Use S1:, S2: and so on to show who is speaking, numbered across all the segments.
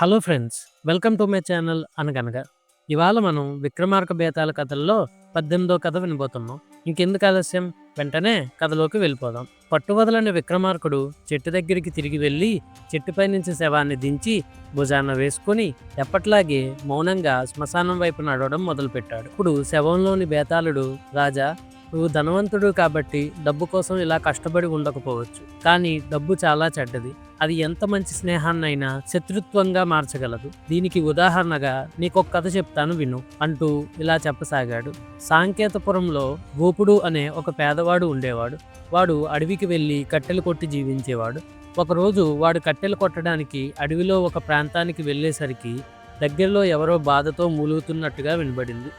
S1: Hello friends welcome to my channel Anaganaga. ఇవాళ మనం విక్రమార్క బేతాల కథల్లో పద్దెనిమిదో కథ వినబోతున్నాం. ఇంకెందుకు ఆలస్యం? వెంటనే కథలోకి వెళ్ళిపోదాం. పట్టువదలని విక్రమార్కుడు చెట్టు దగ్గరికి తిరిగి వెళ్ళి చెట్టుపై నుంచి శవాన్ని దించి భుజాన వేసుకుని ఎప్పట్లాగే మౌనంగా శ్మశానం వైపు నడవడం మొదలుపెట్టాడు. ఇప్పుడు శవంలోని బేతాళుడు రాజా నువ్వు ధనవంతుడు కాబట్టి డబ్బు కోసం ఇలా కష్టపడి ఉండకపోవచ్చు. కానీ డబ్బు చాలా చెడ్డది. అది ఎంత మంచి స్నేహాన్నైనా శత్రుత్వంగా మార్చగలదు. దీనికి ఉదాహరణగా నీకొక కథ చెప్తాను విను అంటూ ఇలా చెప్పసాగాడు. సాంకేతపురంలో గోపుడు అనే ఒక పేదవాడు ఉండేవాడు. వాడు అడవికి వెళ్ళి కట్టెలు కొట్టి జీవించేవాడు. ఒకరోజు వాడు కట్టెలు కొట్టడానికి అడవిలో ఒక ప్రాంతానికి వెళ్ళేసరికి దగ్గరలో ఎవరో బాధతో మూలుగుతున్నట్టుగా వినబడింది.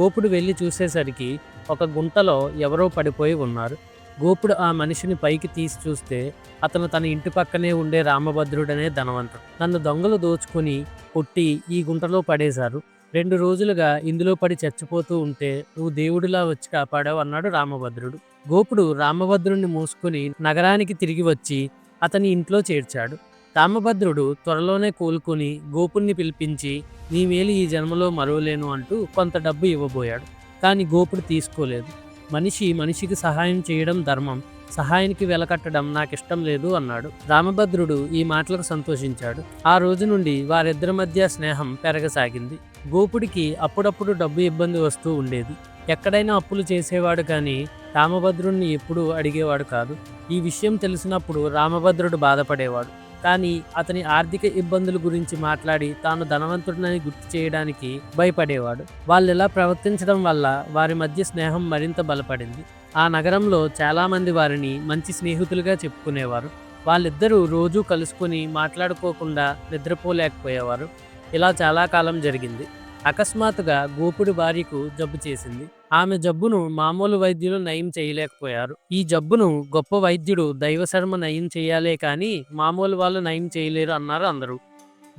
S1: గోపుడు వెళ్ళి చూసేసరికి ఒక గుంటలో ఎవరో పడిపోయి ఉన్నారు. గోపుడు ఆ మనిషిని పైకి తీసి చూస్తే అతను తన ఇంటి పక్కనే ఉండే రామభద్రుడనే ధనవంతుడు. నన్ను దొంగలు దోచుకొని కొట్టి ఈ గుంటలో పడేశారు. రెండు రోజులుగా ఇందులో పడి చచ్చిపోతూ ఉంటే నువ్వు దేవుడిలా వచ్చి కాపాడావు అన్నాడు రామభద్రుడు. గోపుడు రామభద్రుణ్ణి మూసుకుని నగరానికి తిరిగి వచ్చి అతని ఇంట్లో చేర్చాడు. రామభద్రుడు త్వరలోనే కోలుకొని గోపుణ్ణి పిలిపించి నీ మేలు ఈ జన్మలో మరవలేను అంటూ కొంత డబ్బు ఇవ్వబోయాడు. కానీ గోపుడు తీసుకోలేదు. మనిషి మనిషికి సహాయం చేయడం ధర్మం. సహాయానికి వెలకట్టడం నాకు ఇష్టం లేదు అన్నాడు. రామభద్రుడు ఈ మాటలకు సంతోషించాడు. ఆ రోజు నుండి వారిద్దరి మధ్య స్నేహం పెరగసాగింది. గోపుడికి అప్పుడప్పుడు డబ్బు ఇబ్బంది వస్తూ ఉండేది. ఎక్కడైనా అప్పులు చేసేవాడు కానీ రామభద్రుణ్ణి ఎప్పుడూ అడిగేవాడు కాదు. ఈ విషయం తెలిసినప్పుడు రామభద్రుడు బాధపడేవాడు. కానీ అతని ఆర్థిక ఇబ్బందుల గురించి మాట్లాడి తాను ధనవంతుడినని గుర్తు చేయడానికి భయపడేవాడు. వాళ్ళు ఇలా ప్రవర్తించడం వల్ల వారి మధ్య స్నేహం మరింత బలపడింది. ఆ నగరంలో చాలామంది వారిని మంచి స్నేహితులుగా చెప్పుకునేవారు. వాళ్ళిద్దరూ రోజూ కలుసుకొని మాట్లాడుకోకుండా నిద్రపోలేకపోయేవారు. ఇలా చాలా కాలం జరిగింది. అకస్మాత్తుగా గోపుడి భార్యకు జబ్బు చేసింది. ఆమె జబ్బును మామూలు వైద్యులు నయం చేయలేకపోయారు. ఈ జబ్బును గొప్ప వైద్యుడు దైవశర్మ నయం చేయాలే కానీ మామూలు వాళ్ళు నయం చేయలేరు అన్నారు అందరూ.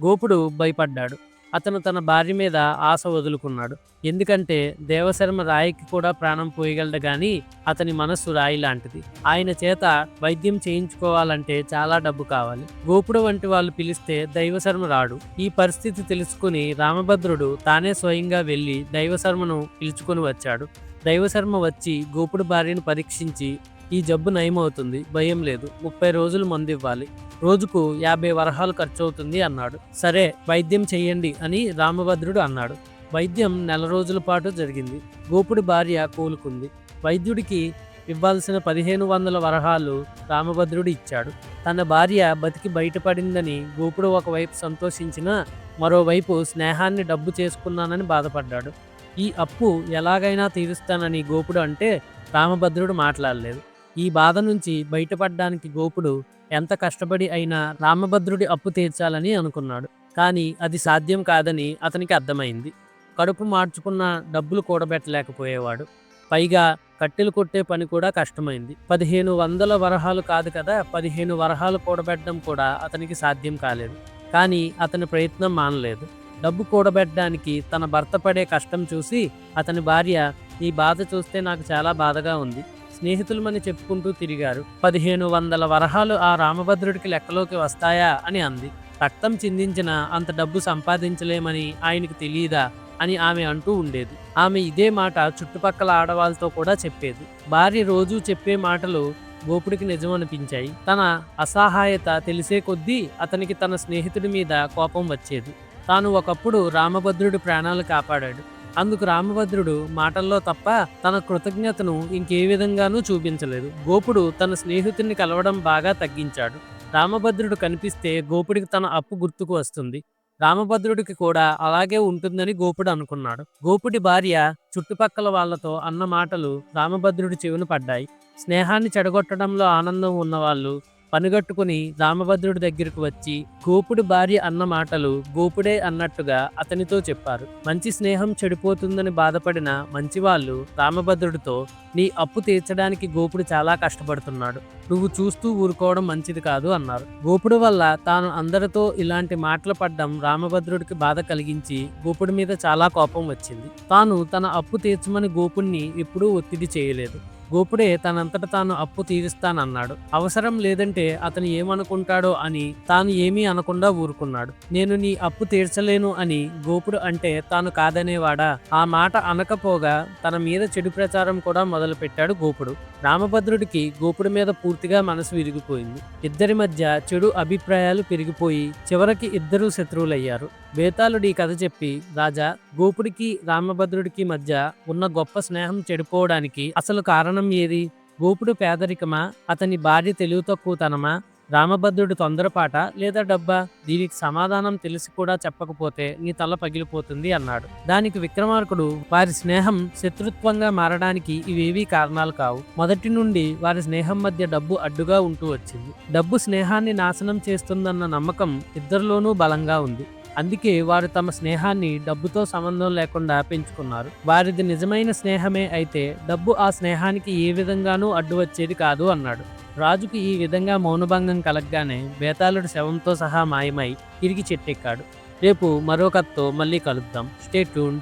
S1: గోపుడు భయపడ్డాడు. అతను తన భార్య మీద ఆశ వదులుకున్నాడు. ఎందుకంటే దేవశర్మ రాయికి కూడా ప్రాణం పోయగలడు కానీ అతని మనస్సు రాయి లాంటిది. ఆయన చేత వైద్యం చేయించుకోవాలంటే చాలా డబ్బు కావాలి. గోపుడు వంటి వాళ్ళు పిలిస్తే దైవశర్మ రాడు. ఈ పరిస్థితి తెలుసుకుని రామభద్రుడు తానే స్వయంగా వెళ్ళి దైవశర్మను పిలుచుకొని వచ్చాడు. దైవశర్మ వచ్చి గోపుడు భార్యను పరీక్షించి ఈ జబ్బు నయమవుతుంది భయం లేదు. ముప్పై రోజులు మందు ఇవ్వాలి రోజుకు యాభై వరహాలు ఖర్చు అవుతుంది అన్నాడు. సరే వైద్యం చెయ్యండి అని రామభద్రుడు అన్నాడు. వైద్యం నెల రోజుల పాటు జరిగింది. గోపుడి భార్య కోలుకుంది. వైద్యుడికి ఇవ్వాల్సిన పదిహేను వందల వరహాలు రామభద్రుడు ఇచ్చాడు. తన భార్య బతికి బయటపడిందని గోపుడు ఒకవైపు సంతోషించినా మరోవైపు స్నేహాన్ని డబ్బు చేసుకున్నానని బాధపడ్డాడు. ఈ అప్పు ఎలాగైనా తీరుస్తానని గోపుడు అంటే రామభద్రుడు మాట్లాడలేదు. ఈ బాధ నుంచి బయటపడడానికి గోపుడు ఎంత కష్టపడి అయినా రామభద్రుడి అప్పు తీర్చాలని అనుకున్నాడు. కానీ అది సాధ్యం కాదని అతనికి అర్థమైంది. కడుపు మార్చుకున్న డబ్బులు కూడబెట్టలేకపోయేవాడు. పైగా కట్టెలు కొట్టే పని కూడా కష్టమైంది. పదిహేను వందల వరహాలు కాదు కదా పదిహేను వరహాలు కూడబెట్టడం కూడా అతనికి సాధ్యం కాలేదు. కానీ అతని ప్రయత్నం మానలేదు. డబ్బు కూడబెట్టడానికి తన భర్త పడే కష్టం చూసి అతని భార్య ఈ బాధ చూస్తే నాకు చాలా బాధగా ఉంది. స్నేహితులమని చెప్పుకుంటూ తిరిగారు. పదిహేను వందల వరహాలు ఆ రామభద్రుడికి లెక్కలోకి వస్తాయా అని అంది. రక్తం చిందించిన అంత డబ్బు సంపాదించలేమని ఆయనకు తెలియదా అని ఆమె అంటూ ఉండేది. ఆమె ఇదే మాట చుట్టుపక్కల ఆడవాళ్ళతో కూడా చెప్పేది. భార్య రోజు చెప్పే మాటలు గోపుడికి నిజం అనిపించాయి తన అసహాయత తెలిసే కొద్దీ అతనికి తన స్నేహితుడి మీద కోపం వచ్చేది. తాను ఒకప్పుడు రామభద్రుడి ప్రాణాలు కాపాడాడు. అందుకు రామభద్రుడు మాటల్లో తప్ప తన కృతజ్ఞతను ఇంకే విధంగానూ చూపించలేదు. గోపుడు తన స్నేహితుడిని కలవడం బాగా తగ్గించాడు. రామభద్రుడు కనిపిస్తే గోపుడికి తన అప్పు గుర్తుకు వస్తుంది. రామభద్రుడికి కూడా అలాగే ఉంటుందని గోపుడు అనుకున్నాడు. గోపుడి భార్య చుట్టుపక్కల వాళ్ళతో అన్న మాటలు రామభద్రుడి చెవిన పడ్డాయి. స్నేహాన్ని చెడగొట్టడంలో ఆనందం ఉన్నవాళ్ళు పనిగట్టుకుని రామభద్రుడి దగ్గరకు వచ్చి గోపుడు భార్య అన్న మాటలు గోపుడే అన్నట్టుగా అతనితో చెప్పారు. మంచి స్నేహం చెడిపోతుందని బాధపడిన మంచివాళ్ళు రామభద్రుడితో నీ అప్పు తీర్చడానికి గోపుడు చాలా కష్టపడుతున్నాడు. నువ్వు చూస్తూ ఊరుకోవడం మంచిది కాదు అన్నారు. గోపుడు వల్ల తాను అందరితో ఇలాంటి మాటలు పడ్డం రామభద్రుడికి బాధ కలిగించి గోపుడి మీద చాలా కోపం వచ్చింది. తాను తన అప్పు తీర్చమని గోపుణ్ణి ఎప్పుడూ ఒత్తిడి చేయలేదు. గోపుడే తనంతట తాను అప్పు తీరుస్తానన్నాడు అవసరం లేదంటే అతను ఏమనుకుంటాడో అని తాను ఏమీ అనకుండా ఊరుకున్నాడు. నేను నీ అప్పు తీర్చలేను అని గోపుడు అంటే తాను కాదనేవాడా? ఆ మాట అనకపోగా తన మీద చెడు ప్రచారం కూడా మొదలుపెట్టాడు గోపుడు. రామభద్రుడికి గోపుడి మీద పూర్తిగా మనసు విరిగిపోయింది. ఇద్దరి మధ్య చెడు అభిప్రాయాలు పెరిగిపోయి చివరికి ఇద్దరూ శత్రువులయ్యారు. బేతాళుడు ఈ కథ చెప్పి రాజా గోపుడికి రామభద్రుడికి మధ్య ఉన్న గొప్ప స్నేహం చెడిపోవడానికి అసలు కారణం కారణం ఏది? గోపుడు పేదరికమా? అతని భార్య తెలివి తక్కువతనమా రామభద్రుడు తొందరపాట? లేదా డబ్బా? దీనికి సమాధానం తెలిసి కూడా చెప్పకపోతే నీ తల పగిలిపోతుంది అన్నాడు. దానికి విక్రమార్కుడు వారి స్నేహం శత్రుత్వంగా మారడానికి ఇవేవీ కారణాలు కావు. మొదటి నుండి వారి స్నేహం మధ్య డబ్బు అడ్డుగా ఉంటూ వచ్చింది. డబ్బు స్నేహాన్ని నాశనం చేస్తుందన్న నమ్మకం ఇద్దరిలోనూ బలంగా ఉంది. అందుకే వారు తమ స్నేహాన్ని డబ్బుతో సంబంధం లేకుండా పెంచుకున్నారు. వారిది నిజమైన స్నేహమే అయితే డబ్బు ఆ స్నేహానికి ఏ విధంగానూ అడ్డు వచ్చేది కాదు అన్నాడు. రాజుకు ఈ విధంగా మౌనభంగం కలగగానే బేతాళుడు శవంతో సహా మాయమై తిరిగి చెట్టెక్కాడు. రేపు మరో కథతో మళ్ళీ కలుద్దాం. Stay tune